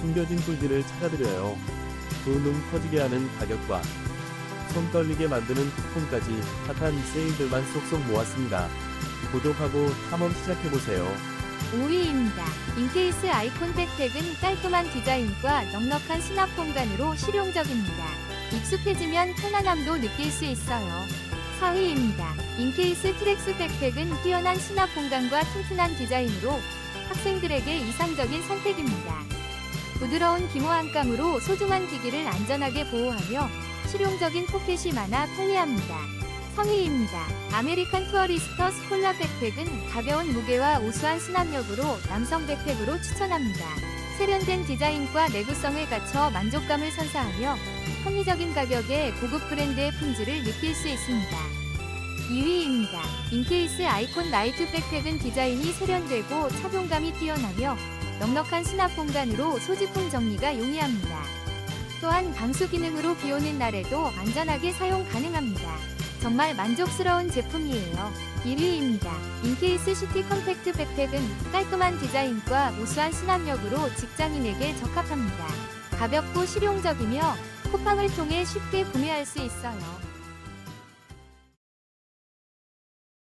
숨겨진 꿀들을 찾아드려요. 두눈 커지게 하는 가격과 손 떨리게 만드는 쿠폰까지 핫한 세일들만 쏙쏙 모았습니다. 구독하고 탐험 시작해보세요. 5위입니다. 인케이스 아이콘 백팩은 깔끔한 디자인과 넉넉한 수납 공간으로 실용적입니다. 익숙해지면 편안함도 느낄 수 있어요. 4위입니다. 인케이스 트랙스 백팩은 뛰어난 수납 공간과 튼튼한 디자인으로 학생들에게 이상적인 선택입니다. 부드러운 기모 안감으로 소중한 기기를 안전하게 보호하며 실용적인 포켓이 많아 편리합니다. 3위입니다. 아메리칸 투어리스터 스콜라 백팩은 가벼운 무게와 우수한 수납력으로 남성 백팩으로 추천합니다. 세련된 디자인과 내구성을 갖춰 만족감을 선사하며 합리적인 가격에 고급 브랜드의 품질을 느낄 수 있습니다. 2위입니다. 인케이스 아이콘 나이트 백팩은 디자인이 세련되고 착용감이 뛰어나며 넉넉한 수납 공간으로 소지품 정리가 용이합니다. 또한 방수 기능으로 비 오는 날에도 안전하게 사용 가능합니다. 정말 만족스러운 제품이에요. 1위입니다. 인케이스 시티 컴팩트 백팩은 깔끔한 디자인과 우수한 수납력으로 직장인에게 적합합니다. 가볍고 실용적이며 쿠팡을 통해 쉽게 구매할 수 있어요.